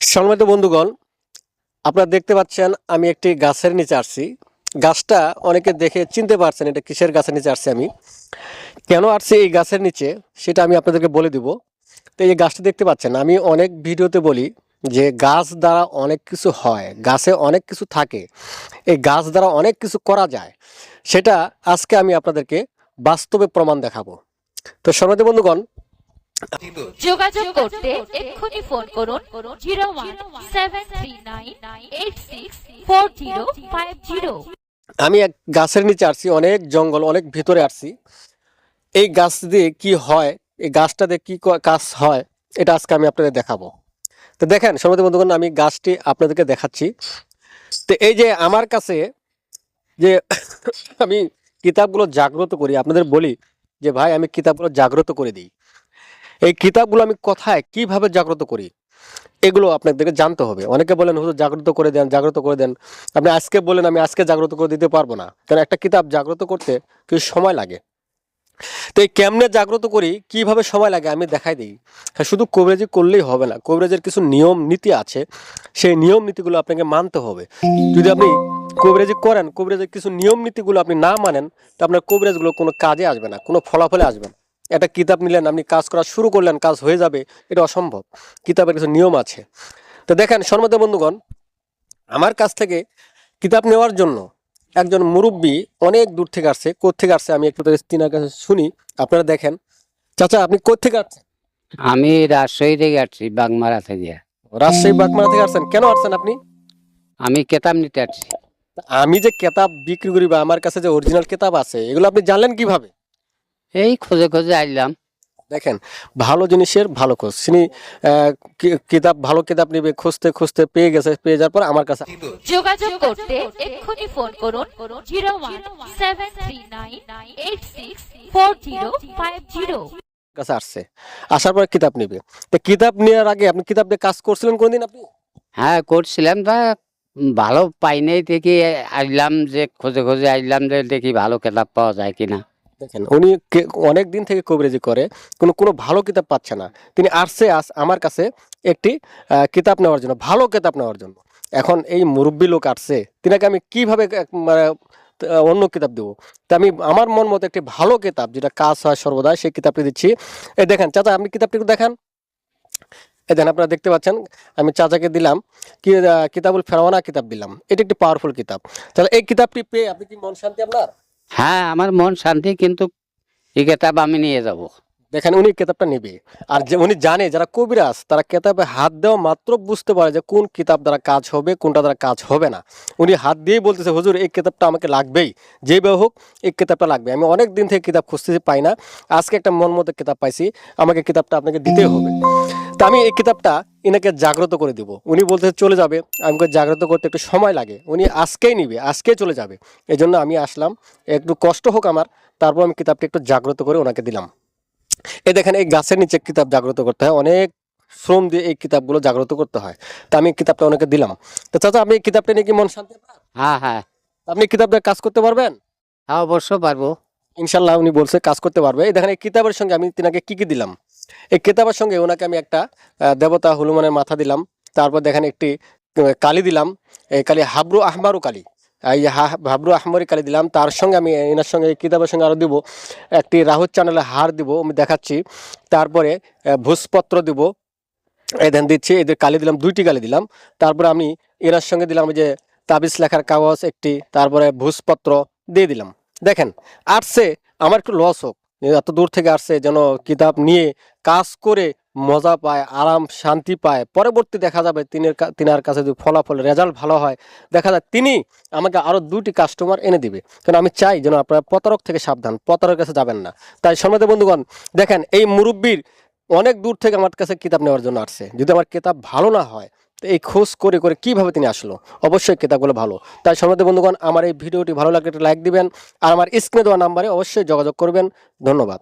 সম্মানিত বন্ধুগণ, আপনারা দেখতে পাচ্ছেন আমি একটি গাছের নিচে আসছি। গাছটা অনেকে দেখে চিনতে পারছেন এটা কিসের গাছের নিচে আসছি আমি। কেন আসছি এই গাছের নিচে, সেটা আমি আপনাদেরকে বলে দিব। তো এই গাছটা দেখতে পাচ্ছেন, আমি অনেক ভিডিওতে বলি যে গাছ দ্বারা অনেক কিছু হয়, গাছে অনেক কিছু থাকে, এই গাছ দ্বারা অনেক কিছু করা যায়। সেটা আজকে আমি আপনাদেরকে বাস্তবে প্রমাণ দেখাবো। তো সম্মানিত বন্ধুগণ যোগাযোগ করতে এক্ষুনি ফোন করুন zero one seven three nine eight six four zero five zero আমি এক গাছের নিচে আসছি, অনেক জঙ্গল, অনেক ভিতরে আসছি। এই গাছ দিয়ে কি হয়, এই গাছটা দিয়ে কি কাজ হয়, এটা আজকে আমি আপনাদের দেখাবো। তো দেখেন সময় বন্ধুগণ, আমি গাছটি আপনাদেরকে দেখাচ্ছি। তো এই যে আমার কাছে যে আমি কিতাবগুলো জাগ্রত করি, আপনাদের বলি যে, ভাই, আমি কিতাবগুলো জাগ্রত করে দিই। এই কিতাবগুলো আমি কোথায় কীভাবে জাগ্রত করি? এগুলো আপনাদেরকে জানতে হবে। অনেকে বলেন, হুজুর, জাগ্রত করে দেন, জাগ্রত করে দেন। আপনি আজকে বলেন, আমি আজকে জাগ্রত করে দিতে পারব না। কারণ একটা কিতাব জাগ্রত করতে কিছু সময় লাগে? তো এই কেমনে জাগ্রত করি, কীভাবে সময় লাগে, আমি দেখাই দিই। হ্যাঁ শুধু কবিরাজি করলেই হবে না, কবিরাজের কিছু নিয়ম নীতি আছে। সেই নিয়ম নীতিগুলো আপনাকে মানতে হবে। যদি আপনি কবিরাজি করেন, কবিরাজের কিছু নিয়ম নীতিগুলো আপনি না মানেন, তো আপনার কবিরাজগুলো কোনো কাজে আসবে না, কোনো ফলাফলে আসবে না। একটা কিতাব নিলেন আপনি কাজ করা শুরু করলেন কাজ হয়ে যাবে এটা অসম্ভব। কিতাবের কিছু নিয়ম আছে। তো দেখেন সন্মত বন্ধুগণ আমার কাছ থেকে কিতাব নেওয়ার জন্য একজন মুরব্বী অনেক দূর থেকে আসছে কোথেকে আসছে আমি একটু তিনার কাছে শুনি আপনারা দেখেন। চাচা আপনি কোথেকে আসছেন? আমি রাজশাহী থেকে আসছি বাগমারা থেকে। রাজশাহী বাগমারা থেকে আসছেন? কেন আসছেন আপনি? আমি কেতাব নিতে আসছি। আমি যে কেতাব বিক্রি করি বা আমার কাছে যে অরিজিনাল কেতাব আছে এগুলো আপনি জানলেন কীভাবে? এই খোঁজে খোঁজে আইলাম। দেখেন ভালো জিনিসের ভালো খোঁজ। তিনি কিতাব ভালো কিতাব নিবে খুঁজতে খুঁজতে পেয়ে গেছে পেয়ে যাওয়ার পর আমার কাছে যোগাযোগ করতে এক্ষুনি ফোন করুন zero one seven three nine eight six four zero five zero. কাছে আসছে। আসার পর কিতাব নিবে। তো কিতাব নেওয়ার আগে আপনি কিতাব দিয়ে কাজ করছিলেন কোনদিন আপনি? হ্যাঁ করছিলাম তা ভালো পাই নাই থেকে আইলাম যে খোঁজে খোঁজে আইলাম যে দেখি ভালো কিতাব পাওয়া যায় কিনা। দেখেন উনি অনেক দিন থেকে কবিরাজি করে কোনো কোনো ভালো কিতাব পাচ্ছে না। তিনি আসছে আস আমার কাছে একটি কিতাব নেওয়ার জন্য ভালো কিতাব নেওয়ার জন্য। এখন এই মুরব্বী লোক আসছে তিনাকে আমি কীভাবে মানে, অন্য কিতাব দেবো? তা আমি আমার মন মতো একটি ভালো কিতাব যেটা কাজ হয় সর্বদা সেই কিতাবটি দিচ্ছি। এই দেখেন চাচা আপনি কিতাবটি দেখান। এই দেখেন আপনারা দেখতে পাচ্ছেন আমি চাচাকে দিলাম কি কিতাবুল ফেরাওয়ানা কিতাব দিলাম। এটি একটি পাওয়ারফুল কিতাব। তাহলে এই কিতাবটি পেয়ে আপনি কি মন শান্তি আপনার? হ্যাঁ আমার মন শান্তি, কিন্তু এই কেতাব আমি নিয়ে যাব। দেখেন, উনি কেতাবটা নেবে। আর যে উনি জানে, যারা কবিরাজ, তারা কেতাবে হাত দেওয়া মাত্র বুঝতে পারে যে কোন কিতাব দ্বারা কাজ হবে, কোনটা দ্বারা কাজ হবে না। উনি হাত দিয়েই বলতেছে, হুজুর, এই কিতাবটা আমাকে লাগবেই। যেভাবে হোক, এই কিতাবটা লাগবে। আমি অনেক দিন থেকে কিতাব খুঁজতেছি, পাই না। আজকে একটা মন মতো কিতাব পাইছি। আমাকে কিতাবটা আপনাকে দিতেই হবে। তা আমি এই কিতাবটা এনাকে জাগ্রত করে দিব। উনি বলতে চলে যাবে আমাকে জাগ্রত করতে একটু সময় লাগে। উনি আজকেই নিবে আজকেই চলে যাবে। এই জন্য আমি আসলাম একটু কষ্ট হোক আমার তারপর আমি কিতাবটা একটু জাগ্রত করে ওনাকে দিলাম। এই দেখেন এই গাছের নিচে কিতাব জাগ্রত করতে হয় অনেক শ্রম দিয়ে এই কিতাবগুলো জাগ্রত করতে হয়। তা আমি কিতাবটা ওনাকে দিলাম। তো চাচা আপনি এই কিতাবটা নিয়ে কি মন শান্তি? হ্যাঁ হ্যাঁ। আপনি কিতাবটা কাজ করতে পারবেন? হ্যাঁ অবশ্য পারব। ইনশাল্লাহ উনি বলছে কাজ করতে পারবে। এই দেখেন এই কিতাবের সঙ্গে আমি তিনাকে কি কি দিলাম? এই কিতাবের সঙ্গে ওনাকে আমি একটা দেবতা হনুমানের মাথা দিলাম তারপর দেখেন একটি কালি দিলাম এই কালি হাবরু আহমারু কালি এই হাবরু আহমরি কালি দিলাম তার সঙ্গে আমি এনার সঙ্গে কিতাবের সঙ্গে আরও দিব একটি রাহুল চ্যানেলের হার দিব আমি দেখাচ্ছি তারপরে আহ, ভূষপত্র দিব এই ধ্যান দিচ্ছি এদের কালি দিলাম দুইটি কালি দিলাম তারপরে আমি এনার সঙ্গে দিলাম যে তাবিজ লেখার কাগজ একটি তারপরে ভূষপত্র দিয়ে দিলাম দেখেন আসছে আমার একটু লস হোক এত দূর থেকে আসছে যেন কিতাব নিয়ে কাজ করে মজা পায়, আরাম, শান্তি পায়। পরবর্তী দেখা যাবে তিনের তিনার কাছে যদি ফলাফল রেজাল্ট ভালো হয়, দেখা যায় তিনি আমাকে আরও দুটি কাস্টমার এনে দিবে। কারণ আমি চাই যেন আপনারা প্রতারক থেকে সাবধান, প্রতারকের কাছে যাবেন না। তাই সম্মানিত বন্ধুগণ, দেখেন এই মুরব্বীর অনেক দূর থেকে আমার কাছে কিতাব নেওয়ার জন্য আসছে। যদি আমার কিতাব ভালো না হয় এই খোঁজ করে করে কীভাবে তিনি আসলো? অবশ্যই কেতাবগুলো ভালো। তাই সম্মানিত বন্ধুগণ, আমার এই ভিডিওটি ভালো লাগলে লাইক দিবেন, আর আমার স্ক্রিনে দেওয়া নাম্বারে অবশ্যই যোগাযোগ করবেন। ধন্যবাদ।